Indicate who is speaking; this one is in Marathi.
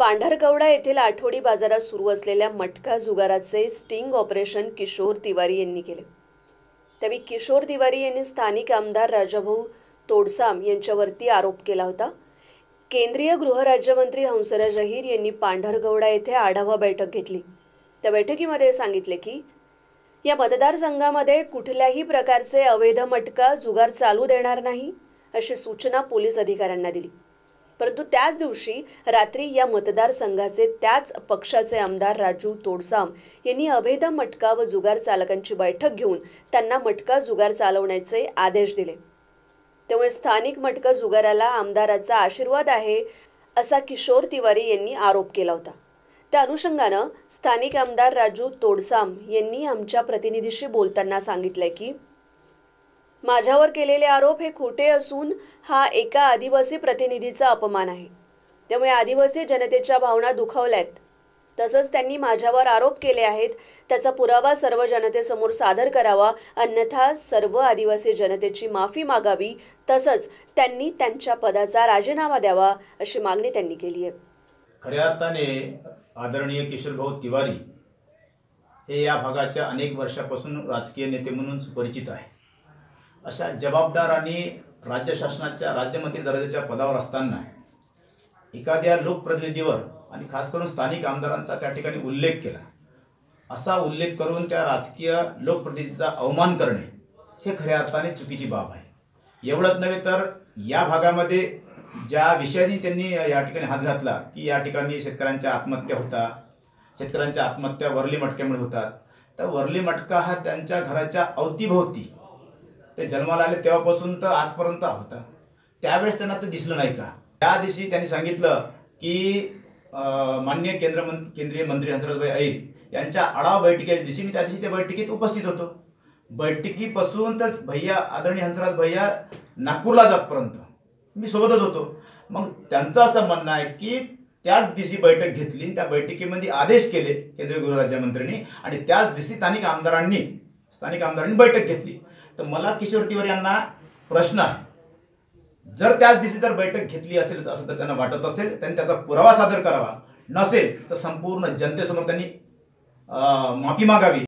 Speaker 1: पांढरकवडा येथील आठवडी बाजारात सुरू असलेल्या मटका जुगाराचे स्टिंग ऑपरेशन किशोर तिवारी यांनी केले. त्यावेळी किशोर तिवारी यांनी स्थानिक आमदार राजाभाऊ तोडसाम यांच्यावरती आरोप केला होता. केंद्रीय गृहराज्यमंत्री हंसराज अहिर यांनी पांढरकवडा येथे आढावा बैठक घेतली. त्या बैठकीमध्ये सांगितले की या मतदारसंघामध्ये कुठल्याही प्रकारचे अवैध मटका जुगार चालू देणार नाही अशी सूचना पोलीस अधिकाऱ्यांना दिली. परंतु त्याच दिवशी रात्री या मतदारसंघाचे त्याच पक्षाचे आमदार राजू तोडसाम यांनी अवैध मटका व जुगार चालकांची बैठक घेऊन त्यांना मटका जुगार चालवण्याचे आदेश दिले. त्यामुळे स्थानिक मटका जुगाराला आमदाराचा आशीर्वाद आहे असा किशोर तिवारी यांनी आरोप केला होता. त्या अनुषंगानं स्थानिक आमदार राजू तोडसाम यांनी आमच्या प्रतिनिधीशी बोलताना सांगितलंय की माझ्यावर केलेले आरोप हे खोटे असून हा एका आदिवासी प्रतिनिधीचा अपमान आहे. त्यामुळे आदिवासी जनतेच्या भावना दुखावल्यात. तसंच त्यांनी माझ्यावर आरोप केले आहेत त्याचा पुरावा सर्व जनतेसमोर सादर करावा अन्यथा सर्व आदिवासी जनतेची माफी मागावी तसंच त्यांनी त्यांच्या पदाचा राजीनामा द्यावा अशी मागणी त्यांनी केली आहे.
Speaker 2: खऱ्या अर्थाने आदरणीय किशोरभाऊ तिवारी हे या भागाच्या अनेक वर्षापासून राजकीय नेते म्हणून सुपरिचित आहे अशा जबाबदार आणि राज्य शासनाच्या राज्यमंत्री दर्जाच्या पदावर असताना एखाद्या लोकप्रतिनिधीवर आणि खास करून स्थानिक आमदारांचा त्या ठिकाणी उल्लेख केला. असा उल्लेख करून त्या राजकीय लोकप्रतिनिधीचा अवमान करणे हे खऱ्या अर्थाने चुकीची बाब आहे. एवढंच नव्हे तर या भागामध्ये ज्या विषयाने त्यांनी या ठिकाणी हात घातला की या ठिकाणी शेतकऱ्यांच्या आत्महत्या होतात शेतकऱ्यांच्या आत्महत्या वरली मटक्यामुळे होतात तर वरली मटका हा त्यांच्या घराच्या अवतीभोवती ते जन्माला आले तेव्हापासून तर आजपर्यंत होता. त्यावेळेस त्यांना ते दिसलं नाही का? त्या दिवशी त्यांनी सांगितलं की मान्य केंद्र मं केंद्रीय मंत्री हंसराजभाई अहिर यांच्या आढावा बैठकीच्या दिवशी मी त्या दिवशी त्या बैठकीत उपस्थित होतो. बैठकीपासून तर भैया आदरणीय हंसराज भैया नागपूरला जातपर्यंत मी सोबतच होतो. मग त्यांचं असं म्हणणं आहे की त्याच दिवशी बैठक घेतली आणि त्या बैठकीमध्ये आदेश केले केंद्रीय गृहराज्यमंत्र्यांनी आणि त्याच दिवशी स्थानिक आमदारांनी स्थानिक आमदारांनी बैठक घेतली. तर मला किशोर तिवारी यांना प्रश्न आहे. जर त्याच दिवशी जर बैठक घेतली असेल असं तर त्यांना वाटत असेल त्यांनी त्याचा पुरावा सादर करावा. नसेल तर संपूर्ण जनतेसमोर त्यांनी माफी मागावी.